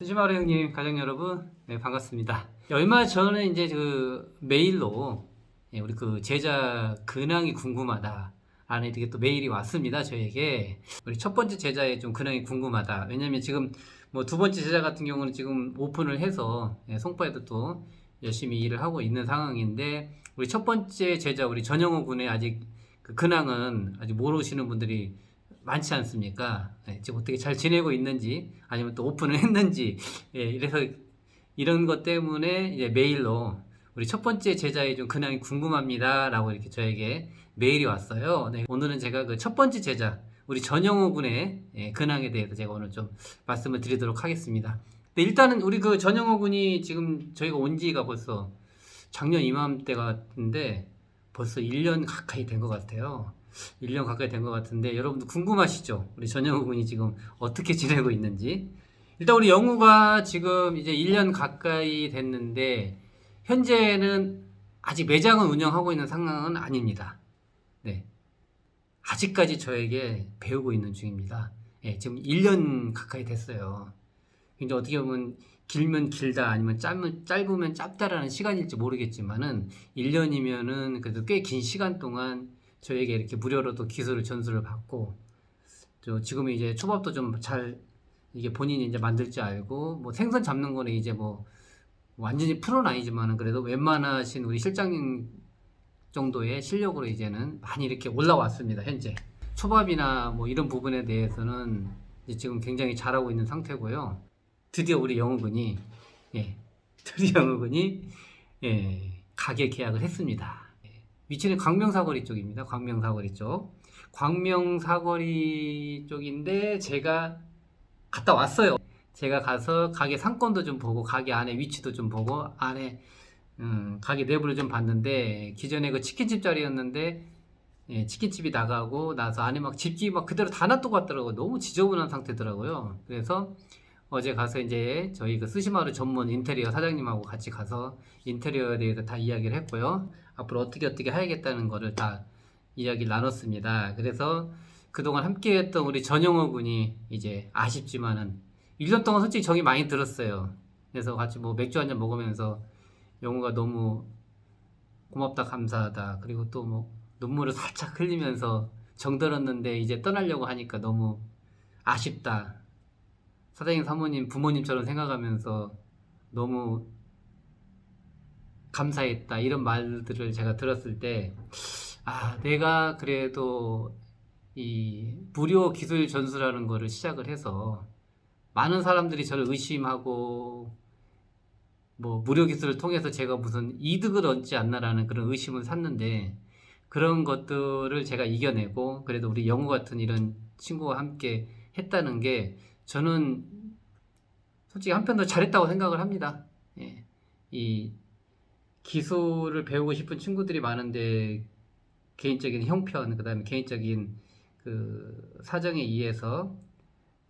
스시마루 형님, 가족 여러분, 네, 반갑습니다. 얼마 전에 이제 그 메일로 예, 우리 그 제자 근황이 궁금하다. 라는 이렇게 또 메일이 왔습니다, 저에게. 우리 첫 번째 제자의 좀 근황이 궁금하다. 왜냐면 지금 뭐 두 번째 제자 같은 경우는 지금 오픈을 해서 예, 송파에도 또 열심히 일을 하고 있는 상황인데, 우리 첫 번째 제자, 우리 전영호 군의 아직 그 근황은 아직 모르시는 분들이 많지 않습니까? 예, 지금 어떻게 잘 지내고 있는지 아니면 또 오픈을 했는지 예, 이래서 이런 것 때문에 이제 메일로 우리 첫 번째 제자의 좀 근황이 궁금합니다라고 이렇게 저에게 메일이 왔어요. 네, 오늘은 제가 그 첫 번째 제자 우리 전영호 군의 예, 근황에 대해서 제가 오늘 좀 말씀을 드리도록 하겠습니다. 네, 일단은 우리 그 전영호 군이 지금 저희가 온 지가 벌써 작년 이맘때 같은데 벌써 1년 가까이 된 것 같아요. 1년 가까이 된 것 같은데 여러분도 궁금하시죠? 우리 전영우 군이 지금 어떻게 지내고 있는지. 일단 우리 영우가 지금 이제 1년 가까이 됐는데 현재는 아직 매장을 운영하고 있는 상황은 아닙니다. 네. 아직까지 저에게 배우고 있는 중입니다. 예, 지금 1년 가까이 됐어요. 근데 어떻게 보면 길면 길다 아니면 짧으면 짧으면 짧다라는 시간일지 모르겠지만은 1년이면은 그래도 꽤 긴 시간 동안 저에게 이렇게 무료로도 기술을 전수를 받고 저 지금 이제 초밥도 좀 잘 이게 본인이 이제 만들 줄 알고 뭐 생선 잡는 거는 이제 뭐 완전히 프로는 아니지만은 그래도 웬만하신 우리 실장님 정도의 실력으로 이제는 많이 이렇게 올라왔습니다 현재. 초밥이나 뭐 이런 부분에 대해서는 지금 굉장히 잘하고 있는 상태고요. 드디어 우리 영우군이 예 드디어 영우군이 예 가게 계약을 했습니다. 예, 위치는 광명사거리 쪽입니다 광명사거리 쪽 광명사거리 쪽인데 제가 갔다 왔어요 제가 가서 가게 상권도 좀 보고 가게 안에 위치도 좀 보고 안에 음, 가게 내부를 좀 봤는데 기존에 그 치킨집 자리였는데 예, 치킨집이 나가고 나서 안에 막 집기 막 그대로 다 놔두고 갔더라고요. 너무 지저분한 상태더라고요. 그래서 어제 가서 이제 저희 그 스시마루 전문 인테리어 사장님하고 같이 가서 인테리어에 대해서 다 이야기를 했고요. 앞으로 어떻게 어떻게 해야겠다는 거를 다 이야기를 나눴습니다. 그래서 그동안 함께 했던 우리 전영호 군이 이제 아쉽지만은 1년 동안 솔직히 정이 많이 들었어요. 그래서 같이 뭐 맥주 한 잔 먹으면서 영우가 너무 고맙다 감사하다 그리고 또 뭐 눈물을 살짝 흘리면서 정들었는데 이제 떠나려고 하니까 너무 아쉽다 사장님 사모님 부모님처럼 생각하면서 너무 감사했다 이런 말들을 제가 들었을 때 아 내가 그래도 이 무료 기술 전수라는 거를 시작을 해서 많은 사람들이 저를 의심하고 뭐 무료 기술을 통해서 제가 무슨 이득을 얻지 않나라는 그런 의심을 샀는데 그런 것들을 제가 이겨내고 그래도 우리 영우 같은 이런 친구와 함께 했다는 게 저는 솔직히 한편으로 잘했다고 생각을 합니다. 예. 이 기술을 배우고 싶은 친구들이 많은데 개인적인 형편 그다음에 개인적인 그 사정에 의해서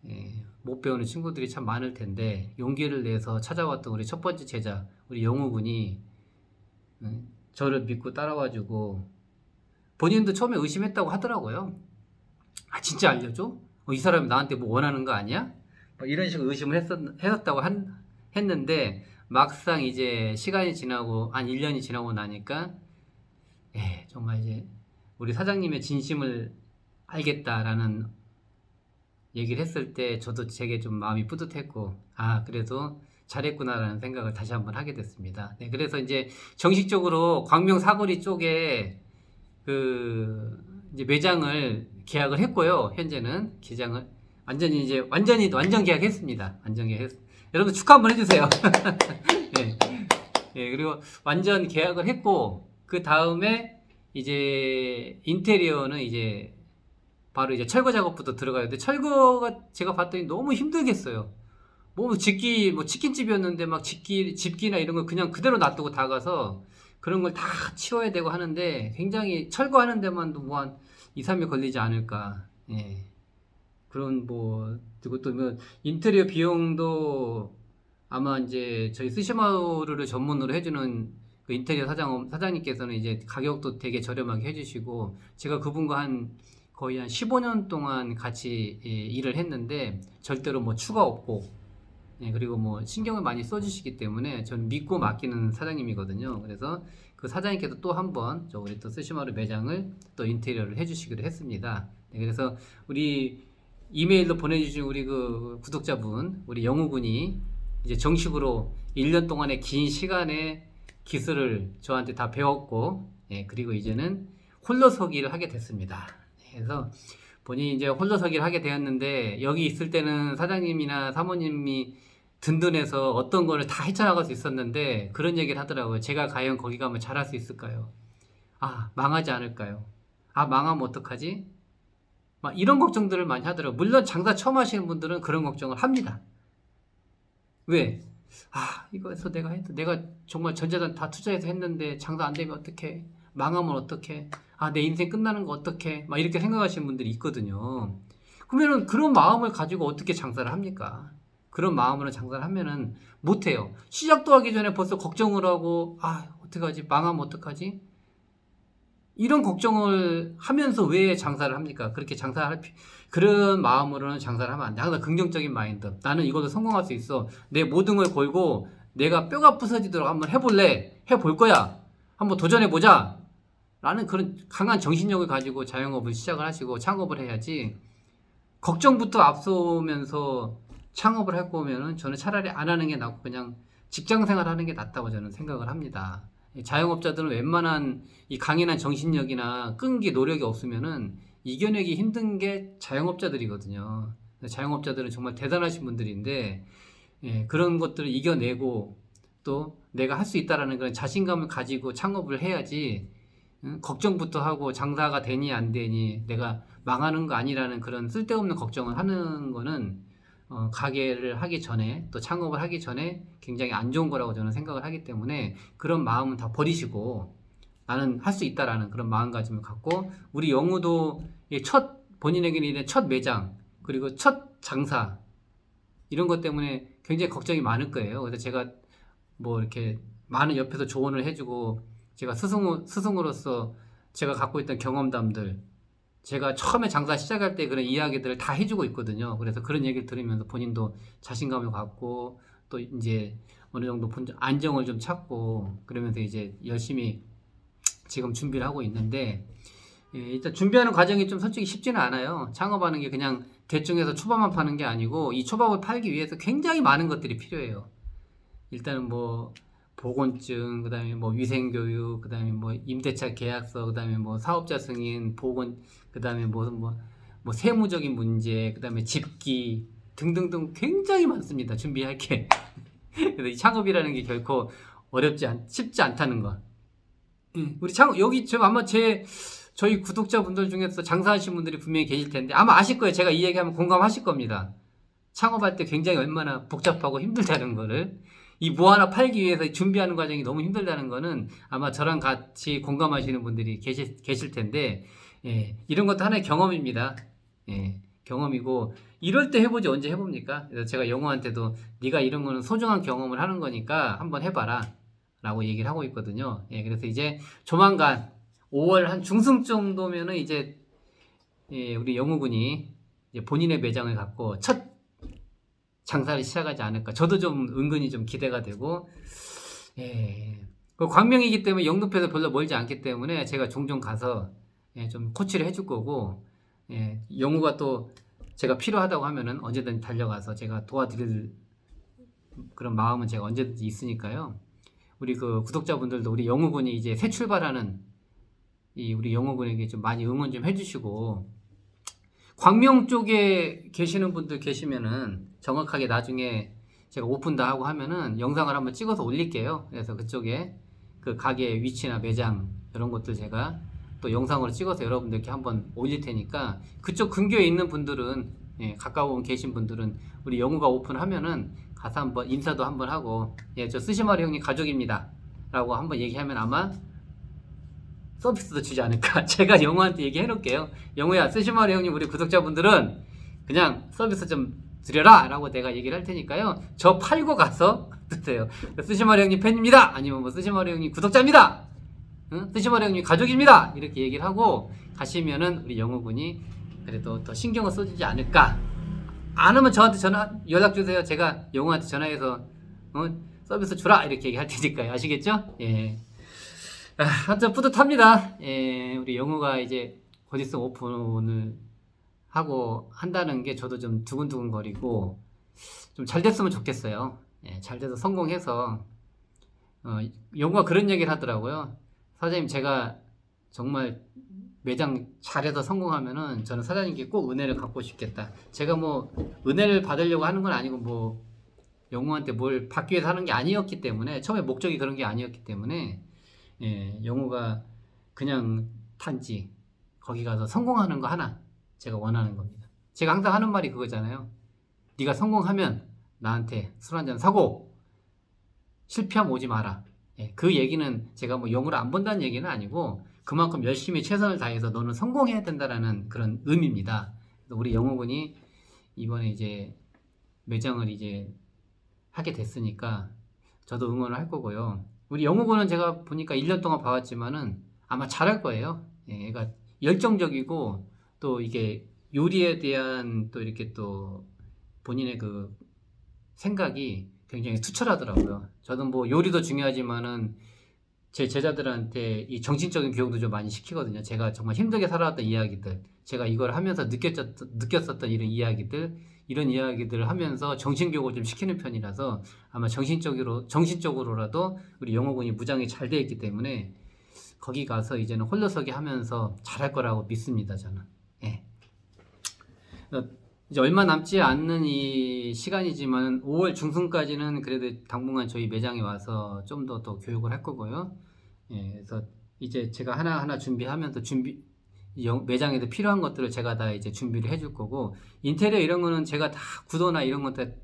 예, 못 배우는 친구들이 참 많을 텐데 용기를 내서 찾아왔던 우리 첫 번째 제자 우리 영우 군이 음, 저를 믿고 따라와주고 본인도 처음에 의심했다고 하더라고요. 아 진짜 알려줘? 어, 이 사람이 나한테 뭐 원하는 거 아니야? 뭐 이런 식으로 의심을 했었, 했었다고 한, 했는데 막상 이제 시간이 지나고 한 1년이 지나고 나니까 예, 정말 이제 우리 사장님의 진심을 알겠다라는 얘기를 했을 때 저도 제게 좀 마음이 뿌듯했고 아 그래도 잘했구나라는 생각을 다시 한번 하게 됐습니다. 네, 그래서 이제 정식적으로 광명 사거리 쪽에 그 이제 매장을 계약을 했고요. 현재는 기장을 완전히 이제 완전히 완전 계약했습니다. 완전 계약. 여러분 축하 한번 해주세요. 예. 예, 그리고 완전 계약을 했고 그 다음에 이제 인테리어는 이제 바로 이제 철거 작업부터 들어가야 돼. 철거가 제가 봤더니 너무 힘들겠어요. 뭐 집기 뭐 치킨집이었는데 막 집기 집기나 이런 거 그냥 그대로 놔두고 다 가서 그런 걸 다 치워야 되고 하는데 굉장히 철거하는 데만도 뭐 한 2, 3일 걸리지 않을까. 예. 그런 뭐 그리고 또뭐 인테리어 비용도 아마 이제 저희 스시마루를 전문으로 해주는 그 인테리어 사장 사장님께서는 이제 가격도 되게 저렴하게 해주시고 제가 그분과 한 거의 한 15년 동안 같이 예, 일을 했는데 절대로 뭐 추가 없고 예, 그리고 뭐 신경을 많이 써주시기 때문에 저는 믿고 맡기는 사장님이거든요. 그래서 그 사장님께서 또 한 번 저 우리 또 스시마루 매장을 또 인테리어를 해주시기로 했습니다. 네, 그래서 우리 이메일로 보내주신 우리 그 구독자분, 우리 영우군이 이제 정식으로 1년 동안의 긴 시간의 기술을 저한테 다 배웠고, 예, 그리고 이제는 홀로서기를 하게 됐습니다. 그래서 본인이 이제 홀로서기를 하게 되었는데, 여기 있을 때는 사장님이나 사모님이 든든해서 어떤 거를 다 헤쳐나갈 수 있었는데, 그런 얘기를 하더라고요. 제가 과연 거기 가면 잘할 수 있을까요? 아, 망하지 않을까요? 아, 망하면 어떡하지? 막 이런 걱정들을 많이 하더라고요. 물론 장사 처음 하시는 분들은 그런 걱정을 합니다. 왜? 아, 이거에서 내가 했, 내가 정말 전재산 다 투자해서 했는데 장사 안 되면 어떡해? 망하면 어떡해? 아, 내 인생 끝나는 거 어떡해? 막 이렇게 생각하시는 분들이 있거든요. 그러면은 그런 마음을 가지고 어떻게 장사를 합니까? 그런 마음으로 장사를 하면은 못해요. 시작도 하기 전에 벌써 걱정을 하고, 아, 어떡하지? 망하면 어떡하지? 이런 걱정을 하면서 왜 장사를 합니까? 그렇게 장사할 피, 그런 마음으로는 장사를 하면 안 돼. 항상 긍정적인 마인드. 나는 이걸로 성공할 수 있어. 내 모든 걸 걸고 내가 뼈가 부서지도록 한번 해볼래. 해볼 거야. 한번 도전해 보자. 라는 그런 강한 정신력을 가지고 자영업을 시작을 하시고 창업을 해야지. 걱정부터 앞서면서 창업을 할 거면은 저는 차라리 안 하는 게 낫고 그냥 직장 생활 하는 게 낫다고 저는 생각을 합니다. 자영업자들은 웬만한 이 강인한 정신력이나 끈기, 노력이 없으면은 이겨내기 힘든 게 자영업자들이거든요. 자영업자들은 정말 대단하신 분들인데 예, 그런 것들을 이겨내고 또 내가 할 수 있다라는 그런 자신감을 가지고 창업을 해야지 응? 걱정부터 하고 장사가 되니 안 되니 내가 망하는 거 아니라는 그런 쓸데없는 걱정을 하는 거는 어, 가게를 하기 전에 또 창업을 하기 전에 굉장히 안 좋은 거라고 저는 생각을 하기 때문에 그런 마음은 다 버리시고 나는 할 수 있다라는 그런 마음가짐을 갖고 우리 영우도 이첫 본인에게는 이제 첫 매장 그리고 첫 장사 이런 것 때문에 굉장히 걱정이 많을 거예요. 그래서 제가 뭐 이렇게 많은 옆에서 조언을 해주고 제가 스승 스승으로서 제가 갖고 있던 경험담들 제가 처음에 장사 시작할 때 그런 이야기들을 다 해주고 있거든요. 그래서 그런 얘기를 들으면서 본인도 자신감을 갖고 또 이제 어느 정도 본- 안정을 좀 찾고 그러면서 이제 열심히 지금 준비를 하고 있는데 예, 일단 준비하는 과정이 좀 솔직히 쉽지는 않아요. 창업하는 게 그냥 대충 해서 초밥만 파는 게 아니고 이 초밥을 팔기 위해서 굉장히 많은 것들이 필요해요. 일단은 뭐 보건증, 그다음에 뭐 위생교육, 그다음에 뭐 임대차 계약서, 그다음에 뭐 사업자 승인, 보건, 그다음에 무슨 뭐, 뭐 세무적인 문제, 그다음에 집기 등등등 굉장히 많습니다. 준비할 게. 그래서 이 창업이라는 게 결코 어렵지 않, 쉽지 않다는 거. 음, 우리 창업 여기 저 아마 제 저희 구독자분들 중에서 장사하시는 분들이 분명히 계실 텐데 아마 아실 거예요. 제가 이 얘기하면 공감하실 겁니다. 창업할 때 굉장히 얼마나 복잡하고 힘들다는 거를 이 뭐 하나 팔기 위해서 준비하는 과정이 너무 힘들다는 거는 아마 저랑 같이 공감하시는 분들이 계실, 계실 텐데 예, 이런 것도 하나의 경험입니다. 예, 경험이고 이럴 때 해보지 언제 해봅니까? 그래서 제가 영호한테도 네가 이런 거는 소중한 경험을 하는 거니까 한번 해봐라 라고 얘기를 하고 있거든요. 예, 그래서 이제 조만간 5월 한 중순 정도면은 이제 예, 우리 영우군이 이제 본인의 매장을 갖고 첫 장사를 시작하지 않을까. 저도 좀 은근히 좀 기대가 되고, 예. 그 광명이기 때문에 영등포에서 별로 멀지 않기 때문에 제가 종종 가서 예, 좀 코치를 해줄 거고, 예, 영우가 또 제가 필요하다고 하면은 언제든 달려가서 제가 도와드릴 그런 마음은 제가 언제든지 있으니까요. 우리 그 구독자분들도 우리 영우군이 이제 새 출발하는 이 우리 영우군에게 좀 많이 응원 좀 해주시고, 광명 쪽에 계시는 분들 계시면은 정확하게 나중에 제가 오픈 다 하고 하면은 영상을 한번 찍어서 올릴게요. 그래서 그쪽에 그 가게 위치나 매장 이런 것들 제가 또 영상으로 찍어서 여러분들께 한번 올릴 테니까 그쪽 근교에 있는 분들은 예, 가까운 계신 분들은 우리 영우가 오픈하면은 가서 한번 인사도 한번 하고 예, 저 스시마루 형님 가족입니다. 라고 한번 얘기하면 아마 서비스도 주지 않을까. 제가 영우한테 얘기해 놓을게요. 영우야, 스시마루 형님 우리 구독자분들은 그냥 서비스 좀 드려라! 라고 내가 얘기를 할 테니까요. 저 팔고 가서 드세요. 스시마루 형님 팬입니다! 아니면 뭐 스시마루 형님 구독자입니다! 응? 스시마루 형님 가족입니다! 이렇게 얘기를 하고 가시면은 우리 영우군이 그래도 더 신경을 써주지 않을까. 안 하면 저한테 전화 연락 주세요. 제가 영호한테 전화해서 어, 서비스 주라 이렇게 얘기할 테니까요. 아시겠죠? 예. 아, 하여튼 뿌듯합니다. 예, 우리 영호가 이제 고지성 오픈을 하고 한다는 게 저도 좀 두근두근 거리고 좀 잘 됐으면 좋겠어요. 예, 잘 돼서 성공해서 어, 영호가 그런 얘기를 하더라고요. 사장님 제가 정말 매장 잘해서 성공하면은 저는 사장님께 꼭 은혜를 갖고 싶겠다. 제가 뭐 은혜를 받으려고 하는 건 아니고 뭐 영호한테 뭘 받기 위해서 하는 게 아니었기 때문에 처음에 목적이 그런 게 아니었기 때문에 예, 영호가 그냥 단지 거기 가서 성공하는 거 하나 제가 원하는 겁니다. 제가 항상 하는 말이 그거잖아요. 네가 성공하면 나한테 술 한잔 사고 실패하면 오지 마라. 예, 그 얘기는 제가 뭐 영어를 안 본다는 얘기는 아니고 그만큼 열심히 최선을 다해서 너는 성공해야 된다라는 그런 의미입니다. 우리 영호군이 이번에 이제 매장을 이제 하게 됐으니까 저도 응원을 할 거고요. 우리 영호군은 제가 보니까 1년 동안 봐왔지만은 아마 잘할 거예요. 예, 얘가 열정적이고 또 이게 요리에 대한 또 이렇게 또 본인의 그 생각이 굉장히 투철하더라고요. 저도 뭐 요리도 중요하지만은 제 제자들한테 이 정신적인 교육도 좀 많이 시키거든요. 제가 정말 힘들게 살아왔던 이야기들, 제가 이걸 하면서 느꼈었, 느꼈었던 이런 이야기들, 이런 이야기들을 하면서 정신 교육을 좀 시키는 편이라서 아마 정신적으로, 정신적으로라도 우리 영어군이 무장이 잘 되어 있기 때문에 거기 가서 이제는 홀로서기 하면서 잘할 거라고 믿습니다, 저는. 예. 어, 이제 얼마 남지 않는 이 시간이지만 5월 중순까지는 그래도 당분간 저희 매장에 와서 좀 더 더 교육을 할 거고요. 예, 그래서 이제 제가 하나하나 준비하면서 준비 매장에도 필요한 것들을 제가 다 이제 준비를 해줄 거고 인테리어 이런 거는 제가 다 구도나 이런 것들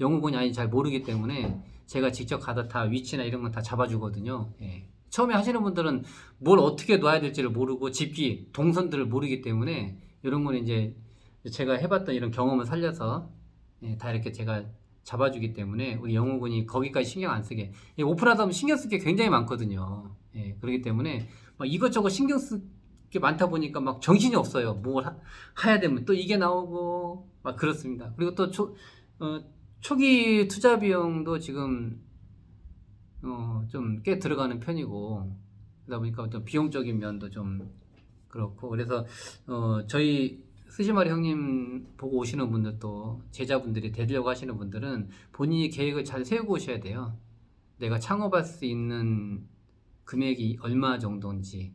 영어군이 아니 잘 모르기 때문에 제가 직접 가서 다 위치나 이런 건 다 잡아주거든요. 예. 처음에 하시는 분들은 뭘 어떻게 놔야 될지를 모르고 집기 동선들을 모르기 때문에 이런 거는 이제 제가 해봤던 이런 경험을 살려서 예, 다 이렇게 제가 잡아주기 때문에 우리 영호군이 거기까지 신경 안 쓰게 예, 오픈하다 보면 신경 쓸 게 굉장히 많거든요. 예, 그렇기 때문에 막 이것저것 신경 쓸 게 많다 보니까 막 정신이 없어요. 뭘 하, 해야 되면 또 이게 나오고 막 그렇습니다. 그리고 또 초, 어, 초기 투자 비용도 지금 어, 좀 꽤 들어가는 편이고 그러다 보니까 또 비용적인 면도 좀 그렇고 그래서 어, 저희 스시마리 형님 보고 오시는 분들도 제자분들이 되려고 하시는 분들은 본인이 계획을 잘 세우고 오셔야 돼요. 내가 창업할 수 있는 금액이 얼마 정도인지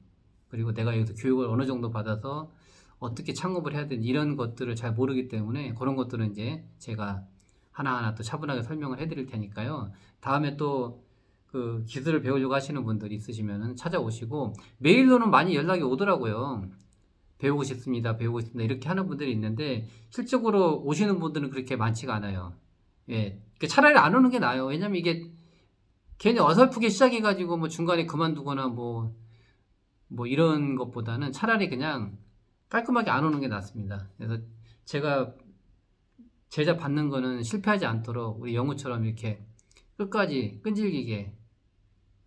그리고 내가 여기서 교육을 어느 정도 받아서 어떻게 창업을 해야 되는지 이런 것들을 잘 모르기 때문에 그런 것들은 이제 제가 하나하나 또 차분하게 설명을 해드릴 테니까요. 다음에 또 그 기술을 배우려고 하시는 분들이 있으시면 찾아오시고 메일로는 많이 연락이 오더라고요. 배우고 싶습니다. 배우고 싶습니다. 이렇게 하는 분들이 있는데 실적으로 오시는 분들은 그렇게 많지가 않아요. 예. 그 차라리 안 오는 게 나아요. 왜냐면 이게 괜히 어설프게 시작해가지고 뭐 중간에 그만두거나 뭐, 뭐 이런 것보다는 차라리 그냥 깔끔하게 안 오는 게 낫습니다. 그래서 제가 제자 받는 거는 실패하지 않도록 우리 영우처럼 이렇게 끝까지 끈질기게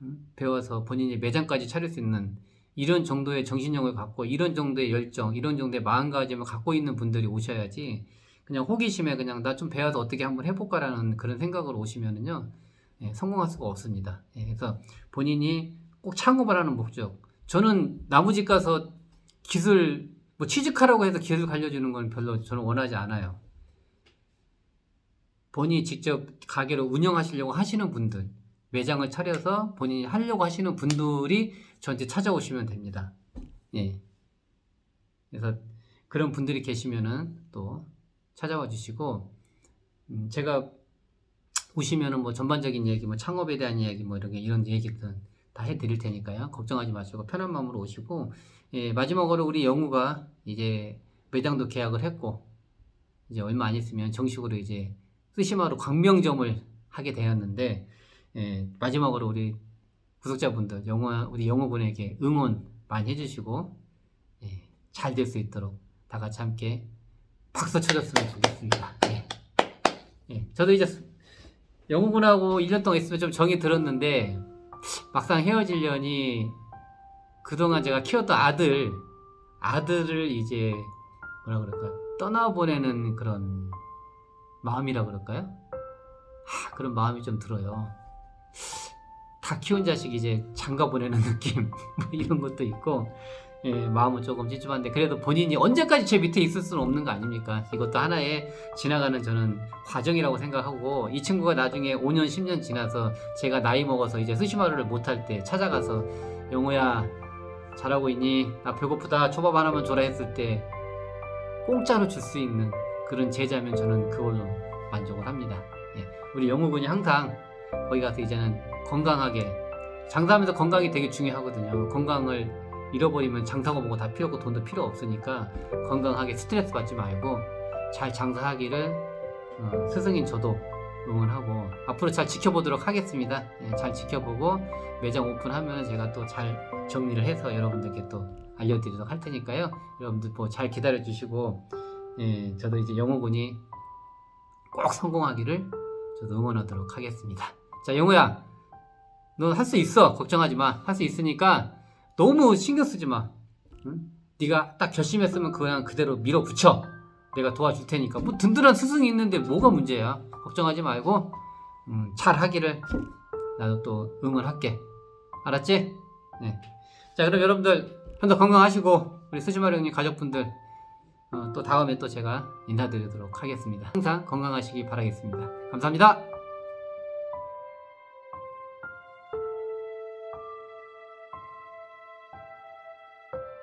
음, 배워서 본인이 매장까지 차릴 수 있는 이런 정도의 정신력을 갖고 이런 정도의 열정, 이런 정도의 마음가짐을 갖고 있는 분들이 오셔야지 그냥 호기심에 그냥 나 좀 배워서 어떻게 한번 해볼까라는 그런 생각으로 오시면은요 예, 성공할 수가 없습니다. 예, 그래서 본인이 꼭 창업을 하는 목적. 저는 나무집 가서 기술 뭐 취직하라고 해서 기술 알려주는 건 별로 저는 원하지 않아요. 본인이 직접 가게를 운영하시려고 하시는 분들, 매장을 차려서 본인이 하려고 하시는 분들이 저한테 찾아오시면 됩니다. 예. 그래서 그런 분들이 계시면은 또 찾아와 주시고, 음, 제가 오시면은 뭐 전반적인 얘기, 뭐 창업에 대한 이야기, 뭐 이런 게 이런 얘기들 다 해드릴 테니까요. 걱정하지 마시고 편한 마음으로 오시고, 예, 마지막으로 우리 영우가 이제 매장도 계약을 했고, 이제 얼마 안 있으면 정식으로 이제 스시마루 광명점을 하게 되었는데, 예, 마지막으로 우리 구독자분들, 영어, 우리 영어분에게 응원 많이 해주시고, 예, 잘될 수 있도록 다 같이 함께 박수 쳐줬으면 좋겠습니다. 예. 예, 저도 이제 영어분하고 1년 동안 있으면 좀 정이 들었는데, 막상 헤어지려니 그동안 제가 키웠던 아들, 아들을 이제 뭐라 그럴까, 떠나보내는 그런 마음이라 그럴까요? 하, 그런 마음이 좀 들어요. 다 키운 자식 이제 장가 보내는 느낌 뭐 이런 것도 있고 예, 마음은 조금 찝찝한데 그래도 본인이 언제까지 제 밑에 있을 수는 없는 거 아닙니까? 이것도 하나의 지나가는 저는 과정이라고 생각하고 이 친구가 나중에 5년 10년 지나서 제가 나이 먹어서 이제 스시마루를 못할 때 찾아가서 영호야 잘하고 있니? 나 배고프다 초밥 하나만 줘라 했을 때 공짜로 줄 수 있는 그런 제자면 저는 그걸로 만족을 합니다. 예, 우리 영호 군이 항상 거기 가서 이제는 건강하게 장사하면서 건강이 되게 중요하거든요. 건강을 잃어버리면 장사고 뭐고 다 필요 없고 돈도 필요 없으니까 건강하게 스트레스 받지 말고 잘 장사하기를 어, 스승인 저도 응원하고 앞으로 잘 지켜보도록 하겠습니다. 예, 잘 지켜보고 매장 오픈하면 제가 또 잘 정리를 해서 여러분들께 또 알려드리도록 할 테니까요. 여러분들 뭐 잘 기다려 주시고 예, 저도 이제 영호군이 꼭 성공하기를 저도 응원하도록 하겠습니다. 자, 영호야, 너할수 있어. 걱정하지 마. 할 수 있으니까 너무 신경 쓰지 마. 응? 네가 딱 결심했으면 그냥 그대로 밀어붙여. 내가 도와줄 테니까. 뭐 든든한 스승이 있는데 뭐가 문제야. 걱정하지 말고 음, 잘 하기를 나도 또 응원할게. 알았지? 네. 자, 그럼 여러분들 현도 건강하시고 우리 스시마루 형님 가족분들 어, 또 다음에 또 제가 인사드리도록 하겠습니다. 항상 건강하시기 바라겠습니다. 감사합니다.